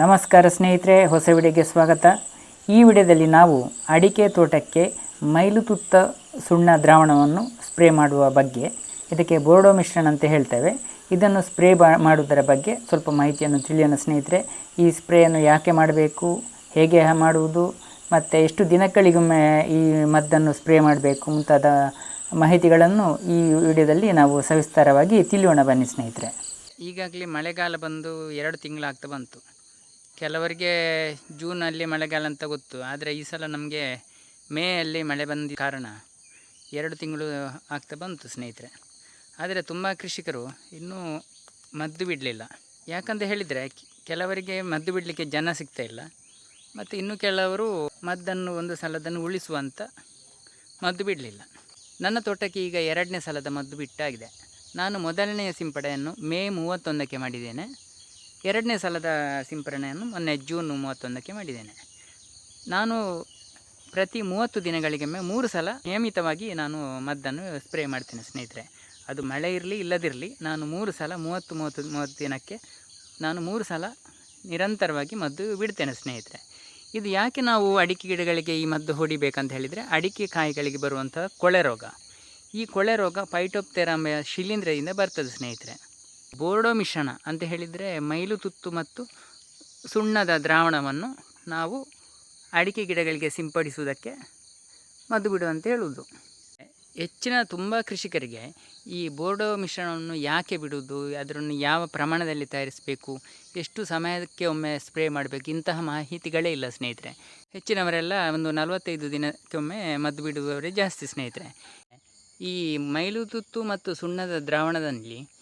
ನಮಸ್ಕಾರ ಸ್ನೇಹಿತರೆ, ಹೊಸ ವಿಡಿಯೋಗೆ ಸ್ವಾಗತ. ಈ ವಿಡಿಯೋದಲ್ಲಿ ನಾವು ಅಡಿಕೆ ತೋಟಕ್ಕೆ ಮೈಲುತುತ್ತ ಸುಣ್ಣ ದ್ರಾವಣವನ್ನು ಸ್ಪ್ರೇ ಮಾಡುವ ಬಗ್ಗೆ, ಇದಕ್ಕೆ ಬೋರ್ಡೋ ಮಿಶ್ರಣ ಅಂತ ಹೇಳ್ತೇವೆ. ಇದನ್ನು ಸ್ಪ್ರೇ ಮಾಡುವುದರ ಬಗ್ಗೆ ಸ್ವಲ್ಪ ಮಾಹಿತಿಯನ್ನು ತಿಳಿಯೋಣ ಸ್ನೇಹಿತರೆ. ಈ ಸ್ಪ್ರೇಯನ್ನು ಯಾಕೆ ಮಾಡಬೇಕು, ಹೇಗೆ ಮಾಡುವುದು, ಮತ್ತು ಎಷ್ಟು ದಿನಗಳಿಗೊಮ್ಮೆ ಈ ಮದ್ದನ್ನು ಸ್ಪ್ರೇ ಮಾಡಬೇಕು ಮುಂತಾದ ಮಾಹಿತಿಗಳನ್ನು ಈ ವಿಡಿಯೋದಲ್ಲಿ ನಾವು ಸವಿಸ್ತಾರವಾಗಿ ತಿಳಿಯೋಣ ಬನ್ನಿ ಸ್ನೇಹಿತರೆ. ಈಗಾಗಲೇ ಮಳೆಗಾಲ ಬಂದು ಎರಡು ತಿಂಗಳಾಗ್ತಾ ಬಂತು. ಕೆಲವರಿಗೆ ಜೂನಲ್ಲಿ ಮಳೆಗಾಲ ಅಂತ ಗೊತ್ತು, ಆದರೆ ಈ ಸಲ ನಮಗೆ ಮೇಯಲ್ಲಿ ಮಳೆ ಬಂದ ಕಾರಣ ಎರಡು ತಿಂಗಳು ಆಗ್ತಾ ಬಂತು ಸ್ನೇಹಿತರೆ. ಆದರೆ ತುಂಬ ಕೃಷಿಕರು ಇನ್ನೂ ಮದ್ದು ಬಿಡಲಿಲ್ಲ. ಯಾಕಂತ ಹೇಳಿದರೆ ಕೆಲವರಿಗೆ ಮದ್ದು ಬಿಡಲಿಕ್ಕೆ ಜನ ಸಿಗ್ತಾ ಇಲ್ಲ, ಮತ್ತು ಇನ್ನು ಕೆಲವರು ಮದ್ದನ್ನು ಒಂದು ಸಲದನ್ನು ಉಳಿಸುವಂಥ ಮದ್ದು ಬಿಡಲಿಲ್ಲ. ನನ್ನ ತೋಟಕ್ಕೆ ಈಗ ಎರಡನೇ ಸಲದ ಮದ್ದು ಬಿಟ್ಟಾಗಿದೆ. ನಾನು ಮೊದಲನೆಯ ಸಿಂಪಡೆಯನ್ನು ಮೇ ಮೂವತ್ತೊಂದಕ್ಕೆ ಮಾಡಿದ್ದೇನೆ. ಎರಡನೇ ಸಲದ ಸಿಂಪರಣೆಯನ್ನು ಮೊನ್ನೆ ಜೂನ್ ಮೂವತ್ತೊಂದಕ್ಕೆ ಮಾಡಿದ್ದೇನೆ. ನಾನು ಪ್ರತಿ ಮೂವತ್ತು ದಿನಗಳಿಗೊಮ್ಮೆ ಮೂರು ಸಲ ನಿಯಮಿತವಾಗಿ ನಾನು ಮದ್ದನ್ನು ಸ್ಪ್ರೇ ಮಾಡ್ತೇನೆ ಸ್ನೇಹಿತರೆ. ಅದು ಮಳೆ ಇರಲಿ ಇಲ್ಲದಿರಲಿ ನಾನು ಮೂರು ಸಲ ಮೂವತ್ತು ಮೂವತ್ತು ಮೂವತ್ತು ದಿನಕ್ಕೆ ನಾನು ಮೂರು ಸಲ ನಿರಂತರವಾಗಿ ಮದ್ದು ಬಿಡ್ತೇನೆ ಸ್ನೇಹಿತರೆ. ಇದು ಯಾಕೆ ನಾವು ಅಡಿಕೆ ಗಿಡಗಳಿಗೆ ಈ ಮದ್ದು ಹೊಡಿಬೇಕಂತ ಹೇಳಿದರೆ ಅಡಿಕೆ ಕಾಯಿಗಳಿಗೆ ಬರುವಂಥ ಕೊಳೆ ರೋಗ. ಈ ಕೊಳೆ ರೋಗ ಪೈಟೋಪ್ತೆರಾಮ ಶಿಲೀಂಧ್ರದಿಂದ ಬರ್ತದೆ ಸ್ನೇಹಿತರೆ. ಬೋರ್ಡೋ ಮಿಶ್ರಣ ಅಂತ ಹೇಳಿದರೆ ಮೈಲು ತುತ್ತು ಮತ್ತು ಸುಣ್ಣದ ದ್ರಾವಣವನ್ನು ನಾವು ಅಡಿಕೆ ಗಿಡಗಳಿಗೆ ಸಿಂಪಡಿಸುವುದಕ್ಕೆ ಮದ್ದು ಬಿಡು ಅಂತ ಹೇಳುವುದು. ಹೆಚ್ಚಿನ ತುಂಬ ಕೃಷಿಕರಿಗೆ ಈ ಬೋರ್ಡೋ ಮಿಶ್ರಣವನ್ನು ಯಾಕೆ ಬಿಡುವುದು, ಅದರನ್ನು ಯಾವ ಪ್ರಮಾಣದಲ್ಲಿ ತಯಾರಿಸಬೇಕು, ಎಷ್ಟು ಸಮಯಕ್ಕೆ ಒಮ್ಮೆ ಸ್ಪ್ರೇ ಮಾಡಬೇಕು, ಇಂತಹ ಮಾಹಿತಿಗಳೇ ಇಲ್ಲ ಸ್ನೇಹಿತರೆ. ಹೆಚ್ಚಿನವರೆಲ್ಲ ಒಂದು ನಲವತ್ತೈದು ದಿನಕ್ಕೊಮ್ಮೆ ಮದ್ದು ಬಿಡುವವರೇ ಜಾಸ್ತಿ ಸ್ನೇಹಿತರೆ. ಈ ಮೈಲುತುತ್ತು ಮತ್ತು ಸುಣ್ಣದ ದ್ರಾವಣದಲ್ಲಿ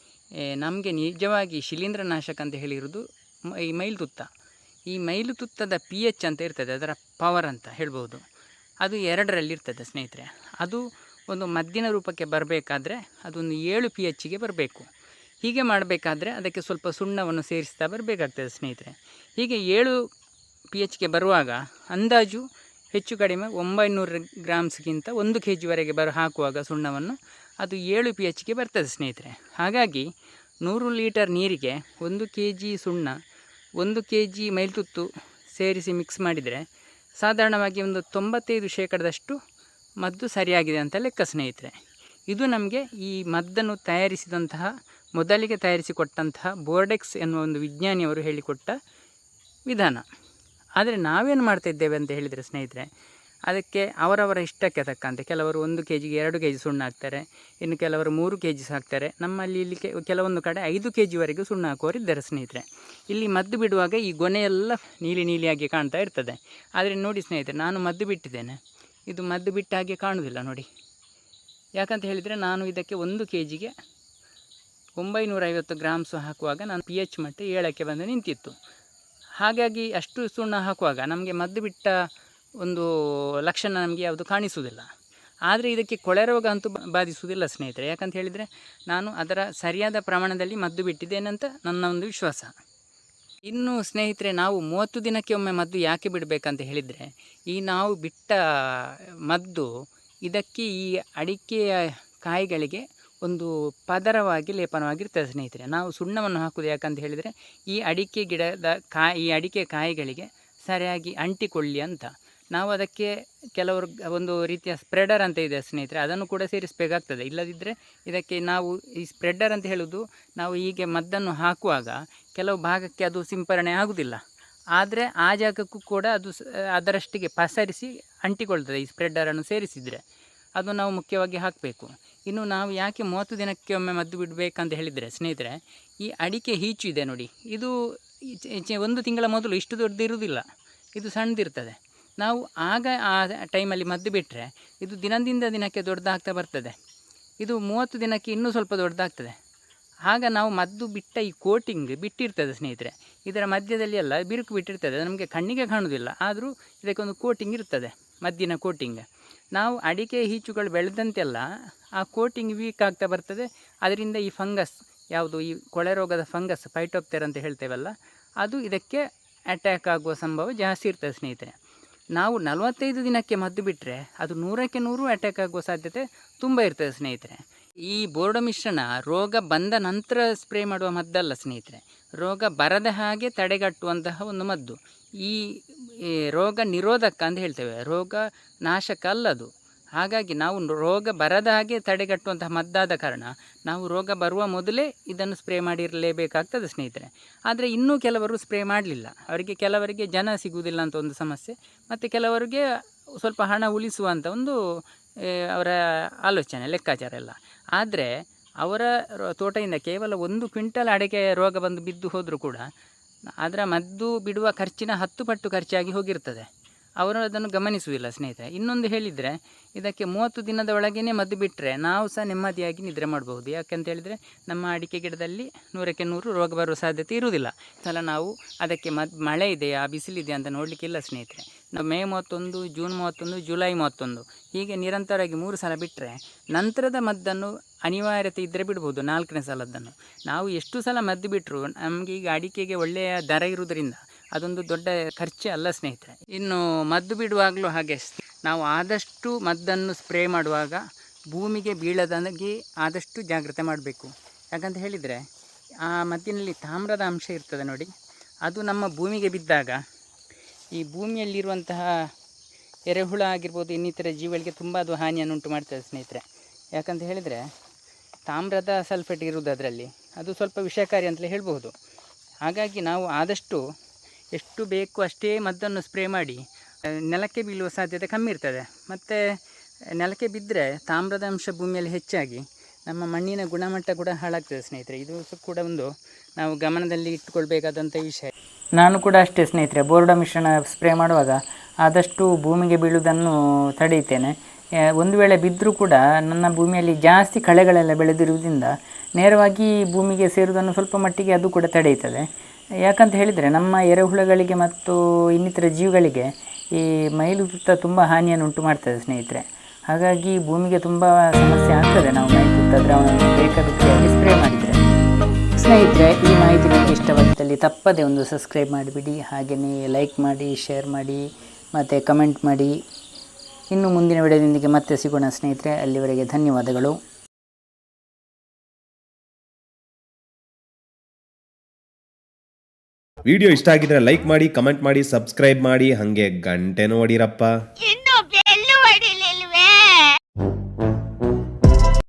ನಮಗೆ ನಿಜವಾಗಿ ಶಿಲೀಂಧ್ರನಾಶಕ ಅಂತ ಹೇಳಿರೋದು ಈ ಮೈಲು ತುತ್ತ. ಈ ಮೈಲುತುತ್ತದ ಪಿ ಎಚ್ ಅಂತ ಇರ್ತದೆ, ಅದರ ಪವರ್ ಅಂತ ಹೇಳ್ಬೋದು. ಅದು ಎರಡರಲ್ಲಿ ಇರ್ತದೆ ಸ್ನೇಹಿತರೆ. ಅದು ಒಂದು ಮದ್ದಿನ ರೂಪಕ್ಕೆ ಬರಬೇಕಾದ್ರೆ ಅದೊಂದು ಏಳು ಪಿ ಎಚ್ಗೆ ಬರಬೇಕು. ಹೀಗೆ ಮಾಡಬೇಕಾದ್ರೆ ಅದಕ್ಕೆ ಸ್ವಲ್ಪ ಸುಣ್ಣವನ್ನು ಸೇರಿಸ್ತಾ ಬರಬೇಕಾಗ್ತದೆ ಸ್ನೇಹಿತರೆ. ಹೀಗೆ ಏಳು ಪಿ ಎಚ್ಗೆ ಬರುವಾಗ ಅಂದಾಜು ಹೆಚ್ಚು ಕಡಿಮೆ ಒಂಬೈನೂರು ಗ್ರಾಮ್ಸ್ಗಿಂತ ಒಂದು ಕೆ ಜಿವರೆಗೆ ಬರ, ಹಾಕುವಾಗ ಸುಣ್ಣವನ್ನು ಅದು ಏಳು ಪಿ ಎಚ್ಗೆ ಬರ್ತದೆ ಸ್ನೇಹಿತರೆ. ಹಾಗಾಗಿ ನೂರು ಲೀಟರ್ ನೀರಿಗೆ ಒಂದು ಕೆ ಜಿ ಸುಣ್ಣ, ಒಂದು ಕೆ ಜಿ ಮೈಲ್ತುತ್ತು ಸೇರಿಸಿ ಮಿಕ್ಸ್ ಮಾಡಿದರೆ ಸಾಧಾರಣವಾಗಿ ಒಂದು ತೊಂಬತ್ತೈದು ಶೇಕಡದಷ್ಟು ಮದ್ದು ಸರಿಯಾಗಿದೆ ಅಂತ ಲೆಕ್ಕ ಸ್ನೇಹಿತರೆ. ಇದು ನಮಗೆ ಈ ಮದ್ದನ್ನು ತಯಾರಿಸಿದಂತಹ, ಮೊದಲಿಗೆ ತಯಾರಿಸಿಕೊಟ್ಟಂತಹ ಬೋರ್ಡೆಕ್ಸ್ ಎನ್ನುವ ಒಂದು ವಿಜ್ಞಾನಿಯವರು ಹೇಳಿಕೊಟ್ಟ ವಿಧಾನ. ಆದರೆ ನಾವೇನು ಮಾಡ್ತಾ ಇದ್ದೇವೆ ಅಂತ ಹೇಳಿದರೆ ಸ್ನೇಹಿತರೆ ಅದಕ್ಕೆ ಅವರವರ ಇಷ್ಟಕ್ಕೆ ತಕ್ಕಂತೆ. ಕೆಲವರು ಒಂದು ಕೆ ಜಿಗೆ ಎರಡು ಕೆ ಜಿ ಸುಣ್ಣ ಹಾಕ್ತಾರೆ, ಇನ್ನು ಕೆಲವರು ಮೂರು ಕೆ ಜಿಸ್ ಹಾಕ್ತಾರೆ. ನಮ್ಮಲ್ಲಿ ಇಲ್ಲಿ ಕೆ- ಕೆಲವೊಂದು ಕಡೆ ಐದು ಕೆ ಜಿವರೆಗೂ ಸುಣ್ಣ ಹಾಕುವವರು ಇದ್ದಾರೆ ಸ್ನೇಹಿತರೆ. ಇಲ್ಲಿ ಮದ್ದು ಬಿಡುವಾಗ ಈ ಗೊನೆಯೆಲ್ಲ ನೀಲಿ ನೀಲಿಯಾಗಿ ಕಾಣ್ತಾ ಇರ್ತದೆ. ಆದರೆ ನೋಡಿ ಸ್ನೇಹಿತರೆ, ನಾನು ಮದ್ದು ಬಿಟ್ಟಿದ್ದೇನೆ. ಇದು ಮದ್ದು ಬಿಟ್ಟ ಹಾಗೆ ಕಾಣುವುದಿಲ್ಲ ನೋಡಿ. ಯಾಕಂತ ಹೇಳಿದರೆ ನಾನು ಇದಕ್ಕೆ ಒಂದು ಕೆ ಜಿಗೆ ಒಂಬೈನೂರೈವತ್ತು ಗ್ರಾಮ್ಸು ಹಾಕುವಾಗ ನಾನು ಪಿ ಎಚ್ ಮಟ್ಟ ಏಳಕ್ಕೆ ಬಂದು ನಿಂತಿತ್ತು. ಹಾಗಾಗಿ ಅಷ್ಟು ಸುಣ್ಣ ಹಾಕುವಾಗ ನಮಗೆ ಮದ್ದು ಬಿಟ್ಟ ಒಂದು ಲಕ್ಷಣ ನಮಗೆ ಯಾವುದು ಕಾಣಿಸುವುದಿಲ್ಲ. ಆದರೆ ಇದಕ್ಕೆ ಕೊಳೆ ರೋಗ ಅಂತೂ ಬಾಧಿಸುವುದಿಲ್ಲ ಸ್ನೇಹಿತರೆ. ಯಾಕಂತ ಹೇಳಿದರೆ ನಾನು ಅದರ ಸರಿಯಾದ ಪ್ರಮಾಣದಲ್ಲಿ ಮದ್ದು ಬಿಟ್ಟಿದ್ದೇನಂತ ನನ್ನ ಒಂದು ವಿಶ್ವಾಸ. ಇನ್ನು ಸ್ನೇಹಿತರೆ, ನಾವು ಮೂವತ್ತು ದಿನಕ್ಕೆ ಒಮ್ಮೆ ಮದ್ದು ಯಾಕೆ ಬಿಡಬೇಕಂತ ಹೇಳಿದರೆ, ಈ ನಾವು ಬಿಟ್ಟ ಮದ್ದು ಇದಕ್ಕೆ ಈ ಅಡಿಕೆಯ ಕಾಯಿಗಳಿಗೆ ಒಂದು ಪದರವಾಗಿ ಲೇಪನವಾಗಿರ್ತದೆ ಸ್ನೇಹಿತರೆ. ನಾವು ಸುಣ್ಣವನ್ನು ಹಾಕುವುದು ಯಾಕಂತ ಹೇಳಿದರೆ, ಈ ಅಡಿಕೆ ಗಿಡದ ಕಾಯಿ ಈ ಅಡಿಕೆ ಕಾಯಿಗಳಿಗೆ ಸರಿಯಾಗಿ ಅಂಟಿಕೊಳ್ಳಿ ಅಂತ. ನಾವು ಅದಕ್ಕೆ ಕೆಲವರು ಒಂದು ರೀತಿಯ ಸ್ಪ್ರೆಡರ್ ಅಂತ ಇದೆ ಸ್ನೇಹಿತರೆ, ಅದನ್ನು ಕೂಡ ಸೇರಿಸಬೇಕಾಗ್ತದೆ. ಇಲ್ಲದಿದ್ದರೆ ಇದಕ್ಕೆ ನಾವು ಈ ಸ್ಪ್ರೆಡರ್ ಅಂತ ಹೇಳೋದು, ನಾವು ಹೀಗೆ ಮದ್ದನ್ನು ಹಾಕುವಾಗ ಕೆಲವು ಭಾಗಕ್ಕೆ ಅದು ಸಿಂಪರಣೆ ಆಗುವುದಿಲ್ಲ ಆದರೆ ಆ ಜಾಗಕ್ಕೂ ಕೂಡ ಅದು ಅದರಷ್ಟಿಗೆ ಪಸರಿಸಿ ಅಂಟಿಕೊಳ್ತದೆ ಈ ಸ್ಪ್ರೆಡ್ಡರನ್ನು ಸೇರಿಸಿದರೆ. ಅದು ನಾವು ಮುಖ್ಯವಾಗಿ ಹಾಕಬೇಕು. ಇನ್ನು ನಾವು ಯಾಕೆ ಮೂವತ್ತು ದಿನಕ್ಕೆ ಒಮ್ಮೆ ಮದ್ದು ಬಿಡಬೇಕಂತ ಹೇಳಿದರೆ ಸ್ನೇಹಿತರೆ, ಈ ಅಡಿಕೆ ಹೀಚು ಇದೆ ನೋಡಿ. ಇದು ಒಂದು ತಿಂಗಳ ಮೊದಲು ಇಷ್ಟು ದೊಡ್ಡದಿರುವುದಿಲ್ಲ. ಇದು ಸಣ್ಣದಿರ್ತದೆ. ನಾವು ಆಗ ಆ ಟೈಮಲ್ಲಿ ಮದ್ದು ಬಿಟ್ಟರೆ ಇದು ದಿನದಿಂದ ದಿನಕ್ಕೆ ದೊಡ್ಡದಾಗ್ತಾ ಬರ್ತದೆ. ಇದು ಮೂವತ್ತು ದಿನಕ್ಕೆ ಇನ್ನೂ ಸ್ವಲ್ಪ ದೊಡ್ಡದಾಗ್ತದೆ. ಆಗ ನಾವು ಮದ್ದು ಬಿಟ್ಟ ಈ ಕೋಟಿಂಗ್ ಬಿಟ್ಟಿರ್ತದೆ ಸ್ನೇಹಿತರೆ. ಇದರ ಮಧ್ಯದಲ್ಲಿ ಎಲ್ಲ ಬಿರುಕು ಬಿಟ್ಟಿರ್ತದೆ. ನಮಗೆ ಕಣ್ಣಿಗೆ ಕಾಣುವುದಿಲ್ಲ ಆದರೂ ಇದಕ್ಕೊಂದು ಕೋಟಿಂಗ್ ಇರ್ತದೆ, ಮದ್ದಿನ ಕೋಟಿಂಗ್. ನಾವು ಅಡಿಕೆ ಹೀಚುಗಳು ಬೆಳೆದಂತೆಲ್ಲ ಆ ಕೋಟಿಂಗ್ ವೀಕ್ ಆಗ್ತಾ ಬರ್ತದೆ. ಅದರಿಂದ ಈ ಫಂಗಸ್, ಯಾವುದು ಈ ಕೊಳೆ ರೋಗದ ಫಂಗಸ್ ಫೈಟೋಪ್ತೆರ್ ಅಂತ ಹೇಳ್ತೇವಲ್ಲ, ಅದು ಇದಕ್ಕೆ ಅಟ್ಯಾಕ್ ಆಗುವ ಸಂಭವ ಜಾಸ್ತಿ ಇರ್ತದೆ ಸ್ನೇಹಿತರೆ. ನಾವು ನಲವತ್ತೈದು ದಿನಕ್ಕೆ ಮದ್ದು ಬಿಟ್ಟರೆ ಅದು ನೂರಕ್ಕೆ ನೂರು ಅಟ್ಯಾಕ್ ಆಗುವ ಸಾಧ್ಯತೆ ತುಂಬ ಇರ್ತದೆ ಸ್ನೇಹಿತರೆ. ಈ ಬೋರ್ಡ ಮಿಶ್ರಣ ರೋಗ ಬಂದ ನಂತರ ಸ್ಪ್ರೇ ಮಾಡುವ ಮದ್ದಲ್ಲ ಸ್ನೇಹಿತರೆ. ರೋಗ ಬರದ ಹಾಗೆ ತಡೆಗಟ್ಟುವಂತಹ ಒಂದು ಮದ್ದು. ಈ ರೋಗ ನಿರೋಧಕ ಅಂತ ಹೇಳ್ತೇವೆ. ರೋಗ ನಾಶಕ ಅಲ್ಲದು ಹಾಗಾಗಿ ನಾವು ರೋಗ ಬರದ ಹಾಗೆ ತಡೆಗಟ್ಟುವಂತಹ ಮದ್ದಾದ ಕಾರಣ ನಾವು ರೋಗ ಬರುವ ಮೊದಲೇ ಇದನ್ನು ಸ್ಪ್ರೇ ಮಾಡಿರಲೇಬೇಕಾಗ್ತದೆ ಸ್ನೇಹಿತರೆ. ಆದರೆ ಇನ್ನೂ ಕೆಲವರು ಸ್ಪ್ರೇ ಮಾಡಲಿಲ್ಲ. ಅವರಿಗೆ ಕೆಲವರಿಗೆ ಜನ ಸಿಗುವುದಿಲ್ಲ ಅಂತ ಒಂದು ಸಮಸ್ಯೆ. ಮತ್ತು ಕೆಲವರಿಗೆ ಸ್ವಲ್ಪ ಹಣ ಉಳಿಸುವಂಥ ಒಂದು ಅವರ ಆಲೋಚನೆ, ಲೆಕ್ಕಾಚಾರ ಎಲ್ಲ. ಆದರೆ ಅವರ ತೋಟದಿಂದ ಕೇವಲ ಒಂದು ಕ್ವಿಂಟಲ್ ಅಡಿಕೆ ರೋಗ ಬಂದು ಬಿದ್ದು ಹೋದರೂ ಕೂಡ ಅದರ ಮದ್ದು ಬಿಡುವ ಖರ್ಚಿನ ಹತ್ತು ಪಟ್ಟು ಖರ್ಚಾಗಿ ಹೋಗಿರ್ತದೆ. ಅವರು ಅದನ್ನು ಗಮನಿಸುವುದಿಲ್ಲ, ಸ್ನೇಹಿತರೆ. ಇನ್ನೊಂದು ಹೇಳಿದರೆ, ಇದಕ್ಕೆ ಮೂವತ್ತು ದಿನದ ಒಳಗೇ ಮದ್ದು ಬಿಟ್ಟರೆ ನಾವು ಸಹ ನೆಮ್ಮದಿಯಾಗಿ ನಿದ್ರೆ ಮಾಡಬಹುದು. ಯಾಕಂತ ಹೇಳಿದರೆ, ನಮ್ಮ ಅಡಿಕೆ ಗಿಡದಲ್ಲಿ ನೂರಕ್ಕೆ ನೂರು ರೋಗ ಬರುವ ಸಾಧ್ಯತೆ ಇರುವುದಿಲ್ಲ. ಸಲ ನಾವು ಅದಕ್ಕೆ ಮದ್, ಮಳೆ ಇದೆಯಾ ಬಿಸಿಲಿದೆಯಾ ಅಂತ ನೋಡಲಿಕ್ಕಿಲ್ಲ ಸ್ನೇಹಿತರೆ. ನಾವು ಮೇ ಮೂವತ್ತೊಂದು, ಜೂನ್ ಮೂವತ್ತೊಂದು, ಜುಲೈ ಮೂವತ್ತೊಂದು, ಹೀಗೆ ನಿರಂತರವಾಗಿ ಮೂರು ಸಲ ಬಿಟ್ಟರೆ ನಂತರದ ಮದ್ದನ್ನು ಅನಿವಾರ್ಯತೆ ಇದ್ದರೆ ಬಿಡ್ಬೋದು, ನಾಲ್ಕನೇ ಸಲದ್ದನ್ನು. ನಾವು ಎಷ್ಟು ಸಲ ಮದ್ದು ಬಿಟ್ಟರು ನಮಗೆ ಈಗ ಅಡಿಕೆಗೆ ಒಳ್ಳೆಯ ದರ ಇರುವುದರಿಂದ ಅದೊಂದು ದೊಡ್ಡ ಖರ್ಚೇ ಅಲ್ಲ ಸ್ನೇಹಿತರೆ. ಇನ್ನು ಮದ್ದು ಬಿಡುವಾಗಲೂ ಹಾಗೆ ನಾವು ಆದಷ್ಟು ಮದ್ದನ್ನು ಸ್ಪ್ರೇ ಮಾಡುವಾಗ ಭೂಮಿಗೆ ಬೀಳದಂಗೆ ಆದಷ್ಟು ಜಾಗ್ರತೆ ಮಾಡಬೇಕು. ಯಾಕಂತ ಹೇಳಿದರೆ, ಆ ಮದ್ದಿನಲ್ಲಿ ತಾಮ್ರದ ಅಂಶ ಇರ್ತದೆ ನೋಡಿ. ಅದು ನಮ್ಮ ಭೂಮಿಗೆ ಬಿದ್ದಾಗ, ಈ ಭೂಮಿಯಲ್ಲಿರುವಂತಹ ಎರೆಹುಳ ಆಗಿರ್ಬೋದು ಇನ್ನಿತರ ಜೀವಿಗಳಿಗೆ ತುಂಬ ಅದು ಹಾನಿಯನ್ನು ಉಂಟು ಮಾಡ್ತದೆ ಸ್ನೇಹಿತರೆ. ಯಾಕಂತ ಹೇಳಿದರೆ, ತಾಮ್ರದ ಸಲ್ಫೇಟ್ ಇರುವುದು ಅದರಲ್ಲಿ ಅದು ಸ್ವಲ್ಪ ವಿಷಕಾರಿ ಅಂತಲೇ ಹೇಳಬಹುದು. ಹಾಗಾಗಿ ನಾವು ಆದಷ್ಟು ಎಷ್ಟು ಬೇಕು ಅಷ್ಟೇ ಮದ್ದನ್ನು ಸ್ಪ್ರೇ ಮಾಡಿ. ನೆಲಕ್ಕೆ ಬೀಳುವ ಸಾಧ್ಯತೆ ಕಮ್ಮಿ ಇರ್ತದೆ. ಮತ್ತು ನೆಲಕ್ಕೆ ಬಿದ್ದರೆ ತಾಮ್ರದ ಅಂಶ ಭೂಮಿಯಲ್ಲಿ ಹೆಚ್ಚಾಗಿ ನಮ್ಮ ಮಣ್ಣಿನ ಗುಣಮಟ್ಟ ಕೂಡ ಹಾಳಾಗ್ತದೆ ಸ್ನೇಹಿತರೆ. ಇದು ಕೂಡ ಒಂದು ನಾವು ಗಮನದಲ್ಲಿ ಇಟ್ಟುಕೊಳ್ಬೇಕಾದಂಥ ವಿಷಯ. ನಾನು ಕೂಡ ಅಷ್ಟೇ ಸ್ನೇಹಿತರೆ, ಬೋರ್ಡ ಮಿಶ್ರಣ ಸ್ಪ್ರೇ ಮಾಡುವಾಗ ಆದಷ್ಟು ಭೂಮಿಗೆ ಬೀಳುವುದನ್ನು ತಡೆಯುತ್ತೇನೆ. ಒಂದು ವೇಳೆ ಬಿದ್ದರೂ ಕೂಡ ನನ್ನ ಭೂಮಿಯಲ್ಲಿ ಜಾಸ್ತಿ ಕಳೆಗಳೆಲ್ಲ ಬೆಳೆದಿರುವುದರಿಂದ ನೇರವಾಗಿ ಭೂಮಿಗೆ ಸೇರುವುದನ್ನು ಸ್ವಲ್ಪ ಮಟ್ಟಿಗೆ ಅದು ಕೂಡ ತಡೆಯುತ್ತದೆ. ಯಾಕಂತ ಹೇಳಿದರೆ ನಮ್ಮ ಎರೆಹುಳಗಳಿಗೆ ಮತ್ತು ಇನ್ನಿತರ ಜೀವಿಗಳಿಗೆ ಈ ಮೈಲು ತುತ್ತ ತುಂಬ ಹಾನಿಯನ್ನು ಉಂಟು ಮಾಡ್ತದೆ ಸ್ನೇಹಿತರೆ. ಹಾಗಾಗಿ ಭೂಮಿಗೆ ತುಂಬ ಸಮಸ್ಯೆ ಆಗ್ತದೆ ನಾವು ಮೈಲು ತುತ್ತ ದ್ರಾವಣವನ್ನು ಸ್ಪ್ರೇ ಮಾಡಿದರೆ. ಸ್ನೇಹಿತರೆ, ಈ ಮಾಹಿತಿ ನಿಮಗೆ ಇಷ್ಟವಾಗಿದ್ದಲ್ಲಿ ತಪ್ಪದೆ ಒಂದು ಸಬ್ಸ್ಕ್ರೈಬ್ ಮಾಡಿಬಿಡಿ, ಹಾಗೆಯೇ ಲೈಕ್ ಮಾಡಿ ಶೇರ್ ಮಾಡಿ, ಮತ್ತು ಕಮೆಂಟ್ ಮಾಡಿ. ಇನ್ನು ಮುಂದಿನ ವಿಡಿಯೋದೊಂದಿಗೆ ಮತ್ತೆ ಸಿಗೋಣ ಸ್ನೇಹಿತರೆ. ಅಲ್ಲಿವರೆಗೆ ಧನ್ಯವಾದಗಳು. ವಿಡಿಯೋ ಇಷ್ಟ ಆಗಿದ್ರೆ ಲೈಕ್ ಮಾಡಿ ಕಮೆಂಟ್ ಮಾಡಿ ಸಬ್ಸ್ಕ್ರೈಬ್ ಮಾಡಿ ಹಂಗೆ ಗಂಟೆನೂ ಹೊಡಿರಪ್ಪ